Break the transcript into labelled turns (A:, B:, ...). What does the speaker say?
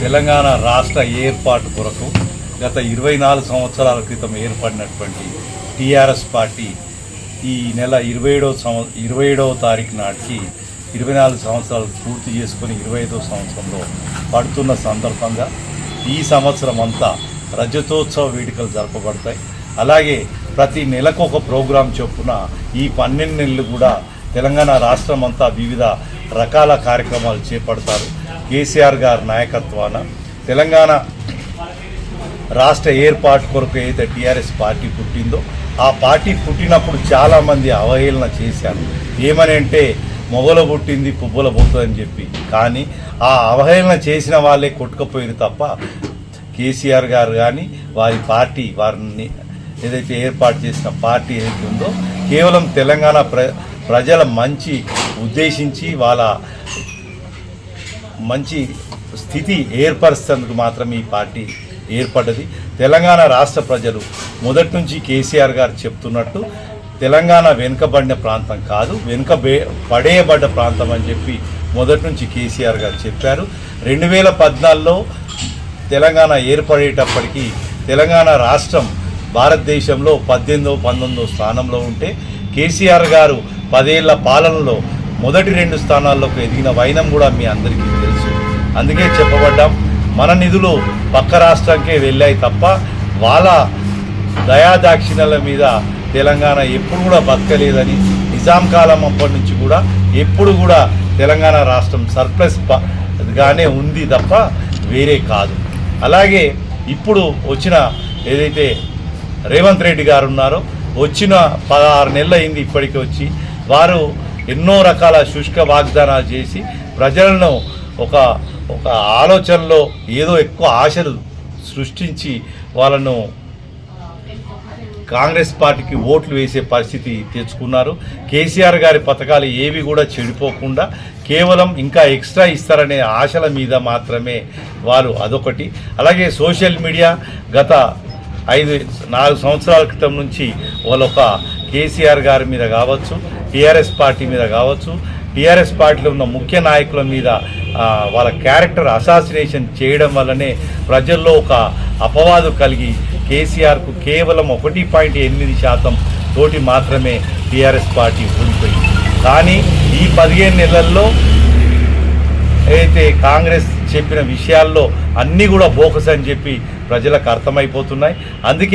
A: తెలంగాణ రాష్ట్ర ఏర్పాటు కొరకు గత ఇరవై నాలుగు సంవత్సరాల క్రితం ఏర్పడినటువంటి టీఆర్ఎస్ పార్టీ ఈ నెల ఇరవై ఏడవ సంవ ఇరవై ఏడవ తారీఖు నాటికి ఇరవై నాలుగు సంవత్సరాలు పూర్తి చేసుకుని ఇరవై ఐదవ సంవత్సరంలో పడుతున్న సందర్భంగా ఈ సంవత్సరం అంతా రజతోత్సవ వేడుకలు జరపబడతాయి. అలాగే ప్రతి నెలకు ఒక ప్రోగ్రాం చొప్పున ఈ పన్నెండు నెలలు కూడా తెలంగాణ రాష్ట్రం అంతా వివిధ రకాల కార్యక్రమాలు చేపడతారు. కేసీఆర్ గారి నాయకత్వాన తెలంగాణ రాష్ట్ర ఏర్పాటు కొరకు ఏదైతే టీఆర్ఎస్ పార్టీ పుట్టిందో ఆ పార్టీ పుట్టినప్పుడు చాలామంది అవహేళన చేశారు. ఏమని అంటే మొగల పుట్టింది పువ్వుల పోతుందని చెప్పి. కానీ ఆ అవహేళన చేసిన వాళ్ళే కొట్టుకుపోయారు తప్ప కేసీఆర్ గారు కానీ వారి పార్టీ వారిని ఏదైతే ఏర్పాటు చేసిన పార్టీ ఏదైతే ఉందో కేవలం తెలంగాణ ప్ర ప్రజల మంచి ఉద్దేశించి వాళ్ళ మంచి స్థితి ఏర్పరుస్తున్నందుకు మాత్రం ఈ పార్టీ ఏర్పడ్డది. తెలంగాణ రాష్ట్ర ప్రజలు మొదటి నుంచి కేసీఆర్ గారు చెప్తున్నట్టు తెలంగాణ వెనుకబడిన ప్రాంతం కాదు వెనుక పడేయబడ్డ ప్రాంతం అని చెప్పి మొదటి నుంచి కేసీఆర్ గారు చెప్పారు. రెండు వేల పద్నాలుగులో తెలంగాణ ఏర్పడేటప్పటికీ తెలంగాణ రాష్ట్రం భారతదేశంలో పద్దెనిమిదో పంతొమ్మిదో స్థానంలో ఉంటే కేసీఆర్ గారు పదేళ్ళ పాలనలో మొదటి రెండు స్థానాల్లోకి ఎదిగిన వైనం కూడా మీ అందరికీ అందుకే చెప్పబడ్డాం మన నిధులు పక్క రాష్ట్రానికే వెళ్ళాయి తప్ప వాళ్ళ దయాదాక్షిణ్యాల మీద తెలంగాణ ఎప్పుడు కూడా బతకలేదని నిజాం కాలం అప్పటి నుంచి కూడా ఎప్పుడు కూడా తెలంగాణ రాష్ట్రం సర్ప్లస్ గానే ఉంది తప్ప వేరే కాదు. అలాగే ఇప్పుడు వచ్చిన ఏదైతే రేవంత్ రెడ్డి గారు ఉన్నారో వచ్చిన పదహారు నెలలు అయింది ఇప్పటికి వచ్చి వారు ఎన్నో రకాల శుష్క వాగ్దానాలు చేసి ప్రజలను ఒక ఒక ఆలోచనలో ఏదో ఎక్కువ ఆశలు సృష్టించి వాళ్ళను కాంగ్రెస్ పార్టీకి ఓట్లు వేసే పరిస్థితి తెచ్చుకున్నారు. కేసీఆర్ గారి పథకాలు ఏవి కూడా చెడిపోకుండా కేవలం ఇంకా ఎక్స్ట్రా ఇస్తారనే ఆశల మీద మాత్రమే వారు అదొకటి. అలాగే సోషల్ మీడియా గత ఐదు నాలుగు సంవత్సరాల క్రితం నుంచి వాళ్ళొక కేసీఆర్ గారి మీద కావచ్చు టీఆర్ఎస్ పార్టీ మీద కావచ్చు టీఆర్ఎస్ పార్టీలో ఉన్న ముఖ్య నాయకుల మీద వాళ్ళ క్యారెక్టర్ అసాసినేషన్ చేయడం వల్లనే ప్రజల్లో ఒక అపవాదు కలిగి కేసీఆర్కు కేవలం ఒకటి పాయింట్ ఎనిమిది శాతం తోటి మాత్రమే టీఆర్ఎస్ పార్టీ ఓడిపోయింది. కానీ ఈ పదిహేను నెలల్లో అయితే కాంగ్రెస్ చెప్పిన విషయాల్లో అన్నీ కూడా బోకస్ అని చెప్పి ప్రజలకు అర్థమైపోతున్నాయి. అందుకే